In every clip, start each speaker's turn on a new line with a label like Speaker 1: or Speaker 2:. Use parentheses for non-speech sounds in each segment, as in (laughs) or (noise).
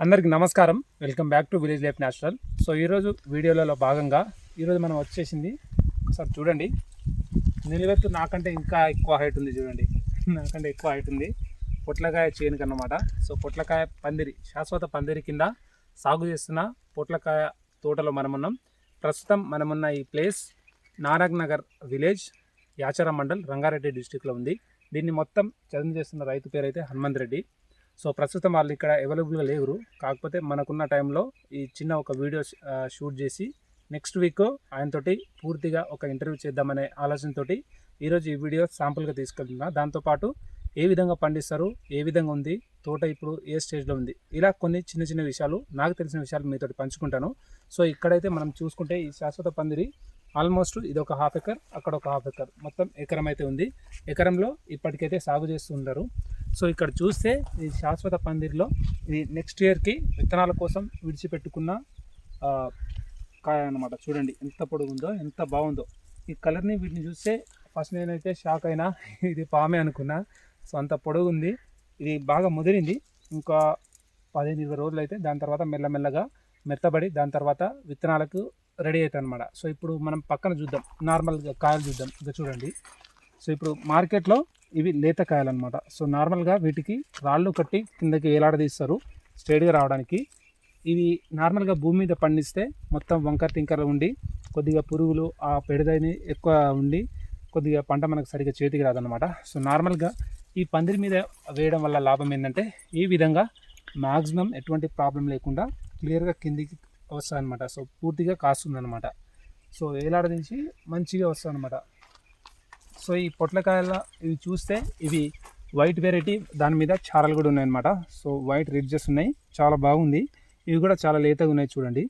Speaker 1: అందరికి నమస్కారం. Welcome back to village life natural. So ఈరోజు వీడియోలలో భాగంగా ఈరోజు మనం వచ్చేసింది ఒకసారి చూడండి. నిలువెత్తు నాకంటే ఇంకా ఎక్కువ హైట్ ఉంది చూడండి. నాకంటే ఎక్కువ హైట్ ఉంది. పొట్లకాయ చేనుకు అన్నమాట సో పొట్లకాయ పందిరి శాశ్వత పందిరి కింద సాగు చేస్తున్న పొట్లకాయ తోటలో మనమున్నాం. ప్రస్తుతం మనమున్న ఈ ప్లేస్ నారాగ్ నగర్ విలేజ్ యాచర మండల్ రంగారెడ్డి డిస్టిక్లో ఉంది. దీన్ని మొత్తం చదువు చేస్తున్న రైతు పేరు అయితే హనుమంత్ రెడ్డి. సో ప్రస్తుతం వాళ్ళు ఇక్కడ అవైలబుల్గా లేరు. కాకపోతే మనకున్న టైంలో ఈ చిన్న ఒక వీడియో షూట్ చేసి నెక్స్ట్ వీక్ ఆయనతోటి పూర్తిగా ఒక ఇంటర్వ్యూ చేద్దామనే ఆలోచనతోటి ఈరోజు ఈ వీడియో శాంపుల్గా తీసుకెళ్తున్నా. దాంతోపాటు ఏ విధంగా పండిస్తారు ఏ విధంగా ఉంది తోట ఇప్పుడు ఏ స్టేజ్లో ఉంది ఇలా కొన్ని చిన్న చిన్న విషయాలు నాకు తెలిసిన విషయాలు మీతోటి పంచుకుంటాను. సో ఇక్కడైతే మనం చూసుకుంటే ఈ శాశ్వత పందిరి ఆల్మోస్ట్ ఇది ఒక హాఫ్ ఎకర్ అక్కడ ఒక హాఫ్ ఎకర్. మొత్తం ఎకరం అయితే ఉంది. ఎకరంలో ఇప్పటికైతే సాగు చేస్తుంటారు సో ఇక్కడ చూస్తే ఈ శాశ్వత పందిరిలో ఇది నెక్స్ట్ ఇయర్కి విత్తనాల కోసం విడిచిపెట్టుకున్న కాయ అన్నమాట చూడండి ఎంత పొడుగుందో ఎంత బాగుందో. ఈ కలర్ని వీటిని చూస్తే ఫస్ట్ నేనైతే షాక్ అయినా (laughs) ఇది పామే అనుకున్నా. సో అంత పొడుగు ఉంది ఇది బాగా ముదిరింది. ఇంకా పదిహేను ఇరవై రోజులు అయితే దాని తర్వాత మెల్లమెల్లగా మెత్తబడి దాని తర్వాత విత్తనాలకు రెడీ అవుతాయి అనమాట సో ఇప్పుడు మనం పక్కన చూద్దాం. నార్మల్గా కాయలు చూద్దాం. ఇంకా చూడండి. సో ఇప్పుడు మార్కెట్లో ఇవి లేత కాయలు అనమాట సో నార్మల్గా వీటికి రాళ్ళు కట్టి కిందకి ఏలాడదీస్తారు స్ట్రైట్గా రావడానికి. ఇవి నార్మల్గా భూమి మీద పండిస్తే మొత్తం వంకర టింకరలు ఉండి కొద్దిగా పురుగులు ఆ పెడదని ఎక్కువ ఉండి కొద్దిగా పంట మనకు సరిగ్గా చేతికి రాదనమాట సో నార్మల్గా ఈ పందిరి మీద వేయడం వల్ల లాభం ఏంటంటే ఈ విధంగా మ్యాక్సిమం ఎటువంటి ప్రాబ్లం లేకుండా క్లియర్గా కిందికి వస్తుందన్నమాట సో పూర్తిగా కాస్తుందనమాట సో వేలాడదీసి మంచిగా వస్తుందన్నమాట సో ఈ పొట్లకాయల ఇవి చూస్తే ఇవి వైట్ వెరైటీ దాని మీద చారలు కూడా ఉన్నాయన్నమాట. సో వైట్ రిడ్జెస్ ఉన్నాయి. చాలా బాగుంది. ఇవి కూడా చాలా లేతగా ఉన్నాయి చూడండి.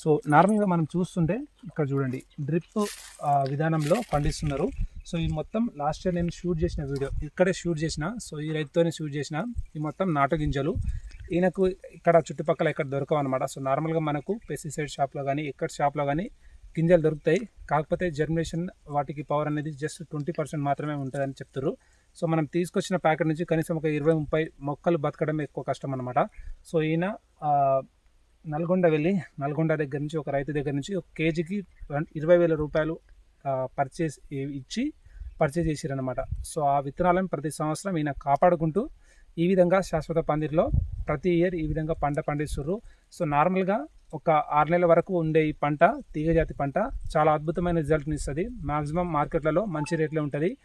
Speaker 1: సో నార్మల్గా మనం చూస్తుంటే ఇక్కడ చూడండి. డ్రిప్ విధానంలో పండిస్తున్నారు. సో ఈ మొత్తం లాస్ట్ ఇయర్ నేను షూట్ చేసిన వీడియో. ఇక్కడే షూట్ చేసిన. సో ఈ రైతుతోనే షూట్ చేసిన. ఈ మొత్తం నాటు గింజలు. ఈయనకు ఇక్కడ చుట్టుపక్కల ఎక్కడ దొరకవు అనమాట సో నార్మల్గా మనకు పెస్టిసైడ్ షాప్లో కానీ ఎక్కడ షాప్లో కానీ గింజలు దొరుకుతాయి. కాకపోతే జర్మినేషన్ వాటికి పవర్ అనేది జస్ట్ ట్వంటీ పర్సెంట్ మాత్రమే ఉంటుందని చెప్తారు సో మనం తీసుకొచ్చిన ప్యాకెట్ నుంచి కనీసం ఒక ఇరవై ముప్పై మొక్కలు బతకడం ఎక్కువ కష్టం అనమాట సో ఈయన నల్గొండ వెళ్ళి నల్గొండ దగ్గర నుంచి ఒక రైతు దగ్గర నుంచి ఒక కేజీకి ఇరవై వేల రూపాయలు పర్చేస్ ఇచ్చి పర్చేజ్ చేసిరనమాట సో ఆ విత్తనాలను ప్రతి సంవత్సరం ఈయన కాపాడుకుంటూ ఈ విధంగా శాశ్వత పందిరిలో ప్రతి ఇయర్ ఈ విధంగా పంట పండిస్తుర్రు. సో నార్మల్గా ఒక ఆరు నెలల వరకు ఉండే ఈ పంట తీగజాతి పంట చాలా అద్భుతమైన రిజల్ట్ని ఇస్తుంది. మ్యాక్సిమం మార్కెట్లలో మంచి రేట్లో ఉంటుంది.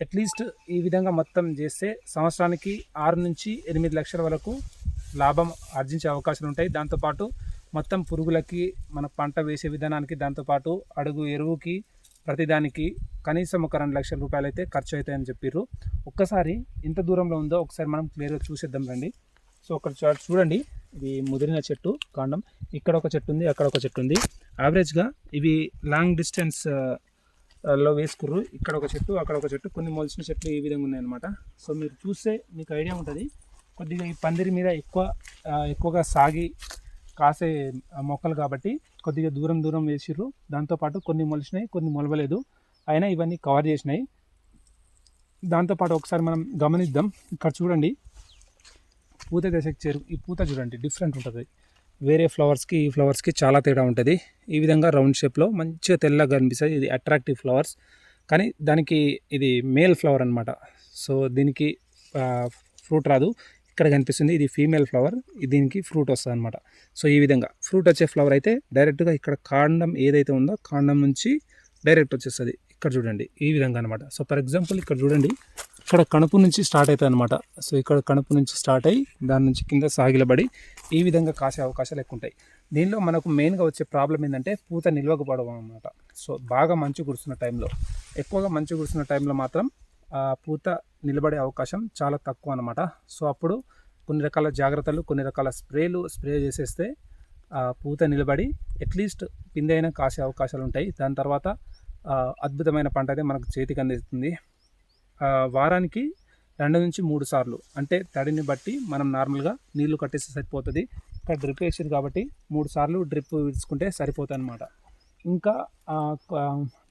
Speaker 1: అట్లీస్ట్ ఈ విధంగా మొత్తం చేస్తే సంవత్సరానికి ఆరు నుంచి ఎనిమిది లక్షల వరకు లాభం ఆర్జించే అవకాశాలు ఉంటాయి. దాంతోపాటు మొత్తం పురుగులకి మన పంట వేసే విధానానికి దాంతోపాటు అడుగు ఎరువుకి ప్రతిదానికి కనీసం ఒక రెండు లక్షల రూపాయలు అయితే ఖర్చు అవుతాయని చెప్పారు ఒక్కసారి ఎంత దూరంలో ఉందో ఒకసారి మనం క్లియర్గా చూసేద్దాం రండి. సో ఒక చూడండి. ఇది ముదిరిన చెట్టు కాండం. ఇక్కడ ఒక చెట్టు ఉంది అక్కడ ఒక చెట్టు ఉంది. యావరేజ్గా ఇవి లాంగ్ డిస్టెన్స్లో వేసుకుర్రు. ఇక్కడ ఒక చెట్టు అక్కడ ఒక చెట్టు. కొన్ని మొలిచిన చెట్లు ఈ విధంగా ఉన్నాయన్నమాట. సో మీరు చూస్తే మీకు ఐడియా ఉంటుంది. కొద్దిగా ఈ పందిరి మీద ఎక్కువ ఎక్కువగా సాగి కాసే మొక్కలు కాబట్టి కొద్దిగా దూరం దూరం వేసిర్రు. దాంతోపాటు కొన్ని మొలిచినాయి కొన్ని మొలవలేదు. అయినా ఇవన్నీ కవర్ చేసినాయి. దాంతోపాటు ఒకసారి మనం గమనిద్దాం. ఇక్కడ చూడండి. పూత దశకు చేరు ఈ పూత చూడండి డిఫరెంట్ ఉంటుంది. వేరే ఫ్లవర్స్కి ఈ ఫ్లవర్స్కి చాలా తేడా ఉంటుంది. ఈ విధంగా రౌండ్ షేప్లో మంచిగా తెల్లగా కనిపిస్తుంది ఇది అట్రాక్టివ్ ఫ్లవర్స్ కానీ దానికి ఇది మేల్ ఫ్లవర్ అనమాట సో దీనికి ఫ్రూట్ రాదు. ఇక్కడ కనిపిస్తుంది ఇది ఫీమేల్ ఫ్లవర్ దీనికి ఫ్రూట్ వస్తుంది అనమాట సో ఈ విధంగా ఫ్రూట్ వచ్చే ఫ్లవర్ అయితే డైరెక్ట్గా ఇక్కడ కాండం ఏదైతే ఉందో కాండం నుంచి డైరెక్ట్ వచ్చేస్తుంది ఇక్కడ చూడండి ఈ విధంగా అనమాట సో ఫర్ ఎగ్జాంపుల్ ఇక్కడ చూడండి ఇక్కడ కణుపు నుంచి స్టార్ట్ అవుతుంది అనమాట సో ఇక్కడ కణుపు నుంచి స్టార్ట్ అయ్యి దాని నుంచి కింద సాగిలబడి ఈ విధంగా కాసే అవకాశాలు ఎక్కువ ఉంటాయి. దీనిలో మనకు మెయిన్గా వచ్చే ప్రాబ్లం ఏంటంటే పూత నిల్వకపోవడం అనమాట సో బాగా మంచు కురుస్తున్న టైంలో ఎక్కువగా మంచు కురుస్తున్న టైంలో మాత్రం పూత నిలబడే అవకాశం చాలా తక్కువ అనమాట సో అప్పుడు కొన్ని రకాల జాగ్రత్తలు కొన్ని రకాల స్ప్రేలు స్ప్రే చేసేస్తే పూత నిలబడి అట్లీస్ట్ పిందైనా కాసే అవకాశాలు ఉంటాయి. దాని తర్వాత అద్భుతమైన పంట అయితే మనకు చేతికి అందిస్తుంది. వారానికి రెండు నుంచి మూడు సార్లు అంటే తడిని బట్టి మనం నార్మల్గా నీళ్ళు కట్టేస్తే సరిపోతుంది. ఇక్కడ డ్రిప్ వేసారు కాబట్టి మూడు సార్లు డ్రిప్ విడుచుకుంటే సరిపోతుంది అనమాట ఇంకా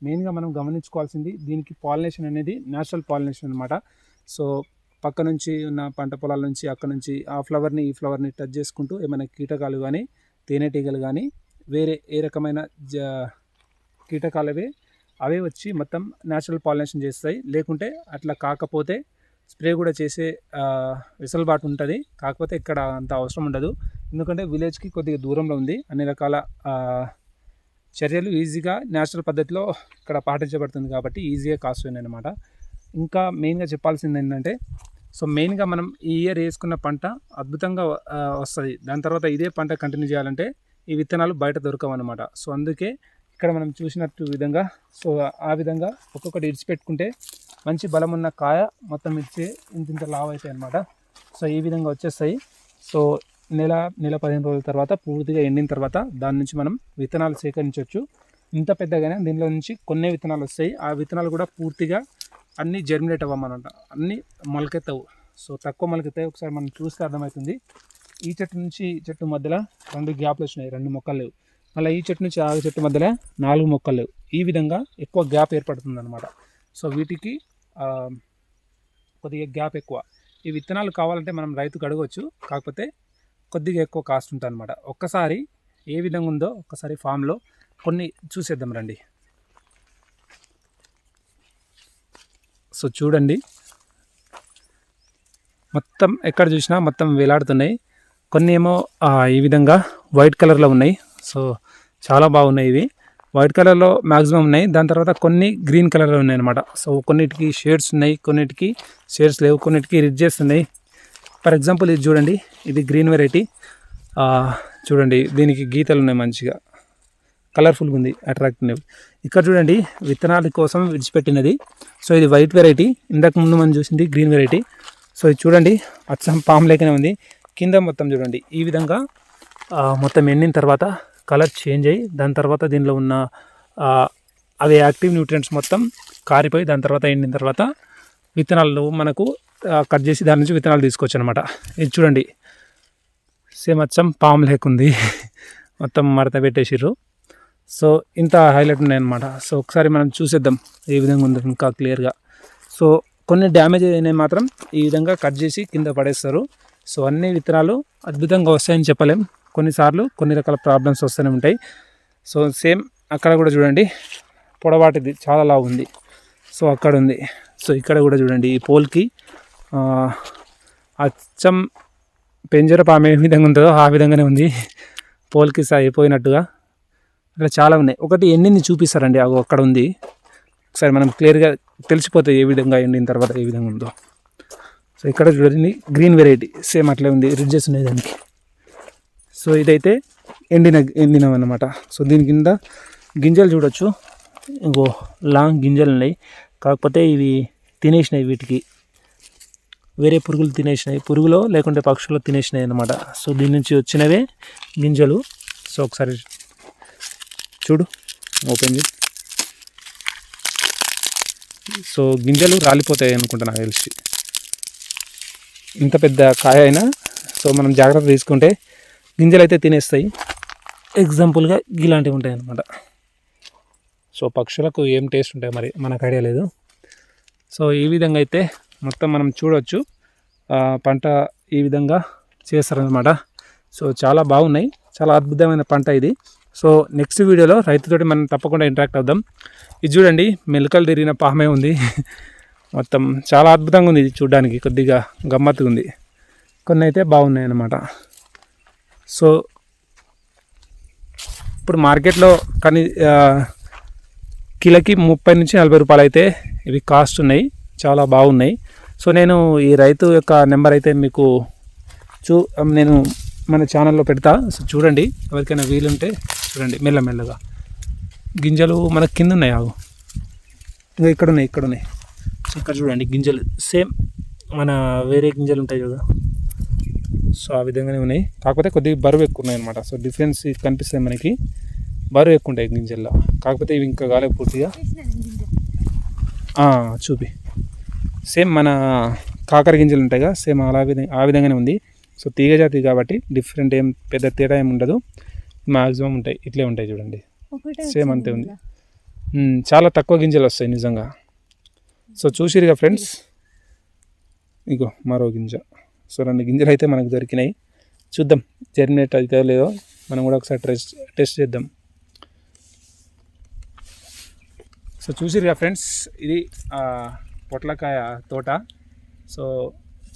Speaker 1: మెయిన్గా మనం గమనించుకోవాల్సింది దీనికి పాలినేషన్ అనేది న్యాచురల్ పాలినేషన్ అనమాట సో పక్క నుంచి ఉన్న పంట పొలాల నుంచి అక్కడ నుంచి ఆ ఫ్లవర్ని ఈ ఫ్లవర్ని టచ్ చేసుకుంటూ ఏమైనా కీటకాలు కానీ తేనెటీగలు కానీ వేరే ఏ రకమైన జ కీటకాలవే అవే వచ్చి మొత్తం న్యాచురల్ పాలినేషన్ చేస్తాయి. లేకుంటే అట్లా కాకపోతే స్ప్రే కూడా చేసే వెసులుబాటు ఉంటుంది. కాకపోతే ఇక్కడ అంత అవసరం ఉండదు. ఎందుకంటే విలేజ్కి కొద్దిగా దూరంలో ఉంది. అన్ని రకాల చర్యలు ఈజీగా న్యాచురల్ పద్ధతిలో ఇక్కడ పాటించబడుతుంది కాబట్టి ఈజీగా కాస్ట్ అనమాట ఇంకా మెయిన్గా చెప్పాల్సింది ఏంటంటే సో మెయిన్గా మనం ఈ ఇయర్ వేసుకున్న పంట అద్భుతంగా వస్తుంది. దాని తర్వాత ఇదే పంట కంటిన్యూ చేయాలంటే ఈ విత్తనాలు బయట దొరకవు అనమాట సో అందుకే ఇక్కడ మనం చూసినట్టు విధంగా సో ఆ విధంగా ఒక్కొక్కటి ఇడిచిపెట్టుకుంటే మంచి బలం ఉన్న కాయ మొత్తం ఇచ్చే ఇంత ఇంత లావ్ అవుతాయి అనమాట సో ఈ విధంగా వచ్చేస్తాయి. సో నెల నెల పదిహేను రోజుల తర్వాత పూర్తిగా ఎండిన తర్వాత దాని నుంచి మనం విత్తనాలు సేకరించవచ్చు ఇంత పెద్దగానే దీనిలో నుంచి కొన్ని విత్తనాలు వస్తాయి. ఆ విత్తనాలు కూడా పూర్తిగా అన్నీ జర్మినేట్ అవ్వమన్నమాట. అన్నీ మొలకెత్తవు. సో తక్కువ మొలకెత్తాయి. ఒకసారి మనం చూస్తే అర్థమవుతుంది. ఈ చెట్టు నుంచి ఈ చెట్టు మధ్యలో రెండు గ్యాప్లు వచ్చినాయి. రెండు మొక్కలు లేవు. మళ్ళీ ఈ చెట్టు నుంచి ఆ చెట్టు మధ్యలో నాలుగు మొక్కలు. ఈ విధంగా ఎక్కువ గ్యాప్ ఏర్పడుతుంది అనమాట సో వీటికి కొద్దిగా గ్యాప్ ఎక్కువ. ఈ విత్తనాలు కావాలంటే మనం రైతుకు అడగవచ్చు కాకపోతే కొద్దిగా ఎక్కువ కాస్ట్ ఉంటుంది అనమాట ఒక్కసారి ఏ విధంగా ఉందో ఒక్కసారి ఫామ్లో కొన్ని చూసేద్దాం రండి. సో చూడండి. మొత్తం ఎక్కడ చూసినా మొత్తం వేలాడుతున్నాయి. కొన్ని ఏమో ఈ విధంగా వైట్ కలర్లో ఉన్నాయి. సో చాలా బాగున్నాయి ఇవి. వైట్ కలర్లో మ్యాక్సిమం ఉన్నాయి. దాని తర్వాత కొన్ని గ్రీన్ కలర్లో ఉన్నాయి అనమాట సో కొన్నిటికి షేడ్స్ ఉన్నాయి కొన్నిటికి షేడ్స్ లేవు కొన్నిటికి రిడ్జెస్ ఉన్నాయి. ఫర్ ఎగ్జాంపుల్ ఇది చూడండి. ఇది గ్రీన్ వెరైటీ చూడండి. దీనికి గీతలు ఉన్నాయి మంచిగా. కలర్ఫుల్గా ఉంది అట్రాక్టివ్ ఇక్కడ చూడండి విత్తనాల కోసం విడిచిపెట్టినది. సో ఇది వైట్ వెరైటీ ఇంతకు ముందు మనం చూసింది గ్రీన్ వెరైటీ సో ఇది చూడండి అచ్చం పాము లేకనే ఉంది. కింద మొత్తం చూడండి. ఈ విధంగా మొత్తం ఎండిన తర్వాత కలర్ చేంజ్ అయ్యి దాని తర్వాత దీనిలో ఉన్న అవి యాక్టివ్ న్యూట్రియంట్స్ మొత్తం కారిపోయి దాని తర్వాత ఎండిన తర్వాత విత్తనాలు మనకు కట్ చేసి దాని నుంచి విత్తనాలు తీసుకోవచ్చు అనమాట ఇది చూడండి. సేమ్ అచ్చం పాము లేకుంది. (laughs) మొత్తం మడత పెట్టేసిర్రు. సో ఇంత హైలైట్ ఉన్నాయన్నమాట. సో ఒకసారి మనం చూసేద్దాం ఏ విధంగా ఉందో ఇంకా క్లియర్గా. సో కొన్ని డ్యామేజ్ అయినవి మాత్రం ఈ విధంగా కట్ చేసి కింద పడేస్తారు. సో అన్ని విత్తనాలు అద్భుతంగా వస్తాయని చెప్పలేం. కొన్నిసార్లు కొన్ని రకాల ప్రాబ్లమ్స్ వస్తూనే ఉంటాయి. సో సేమ్ అక్కడ కూడా చూడండి. పొడవాటిది చాలా లావు ఉంది. సో అక్కడ ఉంది. సో ఇక్కడ కూడా చూడండి. ఈ పోల్కి అచ్చం పెంజర పాము ఏ విధంగా ఉంటుందో ఆ విధంగానే ఉంది. పోల్కి అయిపోయినట్టుగా. అక్కడ చాలా ఉన్నాయి. ఒకటి ఎండింది చూపిస్తారండి. అగో అక్కడ ఉంది. ఒకసారి మనం క్లియర్గా తెలిసిపోతాయి ఏ విధంగా ఎండిన తర్వాత ఏ విధంగా ఉందో. సో ఇక్కడ చూడండి. గ్రీన్ వెరైటీ సేమ్ అట్లే ఉంది. రిడ్జెస్ ఉన్నాయి దానికి. సో ఇదైతే ఎండిన ఎండినవి అన్నమాట సో దీని కింద గింజలు చూడొచ్చు. ఇంకో లాంగ్ గింజలు ఉన్నాయి. కాకపోతే ఇవి తినేసినాయి వీటికి. వేరే పురుగులు తినేసినాయి పురుగులో లేకుంటే పక్షులు తినేసినాయి అన్నమాట. సో దీని నుంచి వచ్చినవే గింజలు. సో ఒకసారి చూడు. ఓపెన్ చేసి సో గింజలు రాలిపోతాయి అనుకుంటా నాకు తెలిసి. ఇంత పెద్ద కాయ అయినా. సో మనం జాగ్రత్త తీసుకుంటే గింజలు అయితే తినేస్తాయి ఎగ్జాంపుల్గా ఇలాంటివి ఉంటాయి అన్నమాట సో పక్షులకు ఏం టేస్ట్ ఉంటాయి మరి మనకు ఐడియా లేదు. సో ఈ విధంగా అయితే మొత్తం మనం చూడవచ్చు పంట ఈ విధంగా చేస్తారనమాట సో చాలా బాగున్నాయి. చాలా అద్భుతమైన పంట ఇది. సో నెక్స్ట్ వీడియోలో రైతుతోటి మనం తప్పకుండా ఇంటరాక్ట్ అవుదాం. ఇది చూడండి మెలకలు తిరిగిన పామే ఉంది. (laughs) మొత్తం చాలా అద్భుతంగా ఉంది ఇది చూడడానికి. కొద్దిగా గమ్మత్తుగా ఉంది. కొన్ని అయితే బాగున్నాయి అన్నమాట సో ఇప్పుడు మార్కెట్లో కానీ కిలోకి ముప్పై నుంచి నలభై రూపాయలు అయితే ఇవి కాస్ట్ ఉన్నాయి. చాలా బాగున్నాయి. సో నేను ఈ రైతు యొక్క నెంబర్ అయితే మీకు చూ నేను మన ఛానల్లో పెడతా. సో చూడండి. ఎవరికైనా వీలుంటే చూడండి. మెల్లమెల్లగా గింజలు మన కింద ఉన్నాయి. ఆగు. ఇంకా ఇక్కడ ఉన్నాయి ఇక్కడ ఉన్నాయి. సో ఇక్కడ చూడండి. గింజలు సేమ్ మన వేరే గింజలు ఉంటాయి కదా. సో ఆ విధంగానే ఉన్నాయి. కాకపోతే కొద్దిగా బరువు ఎక్కువ ఉన్నాయి అనమాట సో డిఫరెన్స్ కనిపిస్తాయి మనకి. బరువు ఎక్కువ ఉంటాయి గింజల్లో. కాకపోతే ఇవి ఇంకా కాలేదు పూర్తిగా. చూపి. సేమ్ మన కాకర గింజలు ఉంటాయి కదా సేమ్ అలా ఆ విధంగానే ఉంది. సో తీగ జాతి కాబట్టి డిఫరెంట్ ఏం పెద్ద తేడా ఏం ఉండదు. మ్యాక్సిమం ఉంటాయి. ఇట్లే ఉంటాయి చూడండి. సేమ్ అంతే ఉంది. చాలా తక్కువ గింజలు వస్తాయి నిజంగా. సో చూసిరుగా ఫ్రెండ్స్? ఇగో మరో గింజ. సో రెండు గింజలు అయితే మనకు దొరికినాయి. చూద్దాం జర్మినేట్ అయితే లేదో మనం కూడా ఒకసారి టెస్ట్ టెస్ట్ చేద్దాం. సో చూసిరుగా ఫ్రెండ్స్ ఇది పొట్లకాయ తోట. సో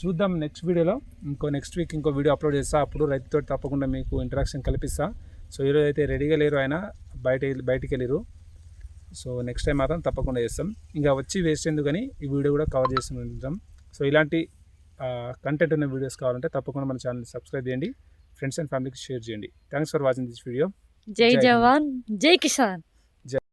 Speaker 1: చూద్దాం నెక్స్ట్ వీడియోలో ఇంకో నెక్స్ట్ వీక్ ఇంకో వీడియో అప్లోడ్ చేస్తా. అప్పుడు రైతుతో తప్పకుండా మీకు ఇంటరాక్షన్ కల్పిస్తా. సో ఈరోజు అయితే రెడీగా లేరు ఆయన. బయట బయటికి వెళ్ళరు సో నెక్స్ట్ టైం మాత్రం తప్పకుండా చేస్తాం. ఇంకా వచ్చి వేస్ట్ ఎందుకని ఈ వీడియో కూడా కవర్ చేస్తుంటాం సో ఇలాంటి కంటెంట్ ఉన్న వీడియోస్ కావాలంటే తప్పకుండా మన ఛానల్ సబ్స్క్రైబ్ చేయండి. ఫ్రెండ్స్ అండ్ ఫ్యామిలీకి షేర్ చేయండి. Thanks for watching this video
Speaker 2: జై. జవాన్ జై కిసాన్.